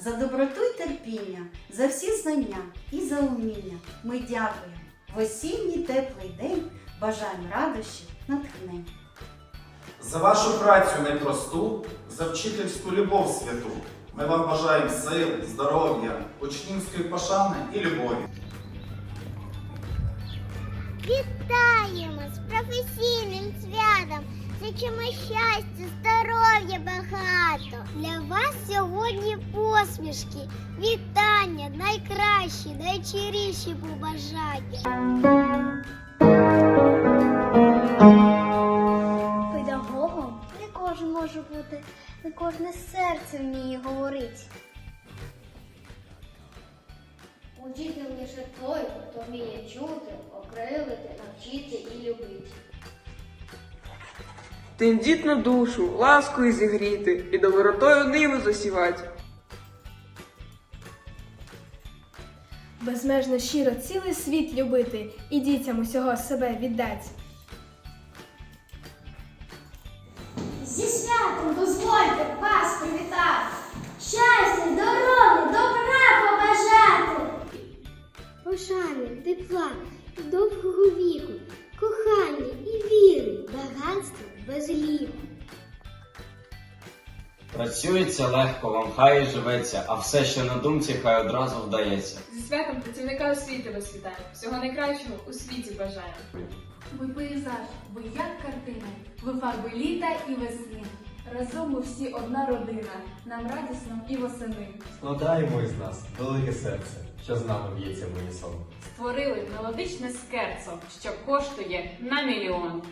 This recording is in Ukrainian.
за доброту й терпіння, за всі знання і за уміння. Ми дякуємо. В осінній теплий день бажаємо радощів, натхнень. За вашу працю непросту, за вчительську любов святу. Ми вам бажаємо сили, здоров'я, учнівської пошани і любові. Вітаємо з професійним святом! Зичимо щастя, здоров'я багато! Для вас сьогодні посмішки, вітання, найкращі, найчиріші побажання. Педагогом не кожен може бути, не кожне серце вміє говорити. Учитель лише той, хто вміє чути, окрилити, навчити і любити. Тендітну душу, ласкою зігріти і добротою ниву засівати. Безмежно щиро цілий світ любити і дітям усього себе віддать. Зі святом дозвольте вас привітати, щастя, здоров'я, добра побажати. Пошани, тепла, довгого віку, Працюється легко, вам хай і живеться, а все, що на думці, хай одразу вдається. Зі святом працівника освіти вас вітаю. Всього найкращого у світі бажаю. Ви пейзаж, ви як картина, ви фарби літа і весни. Разом ми всі одна родина, нам радісно і восени. Складаємо із нас велике серце, що з нами б'ється в унісон. Створили мелодичне скерцо, що коштує на мільйон.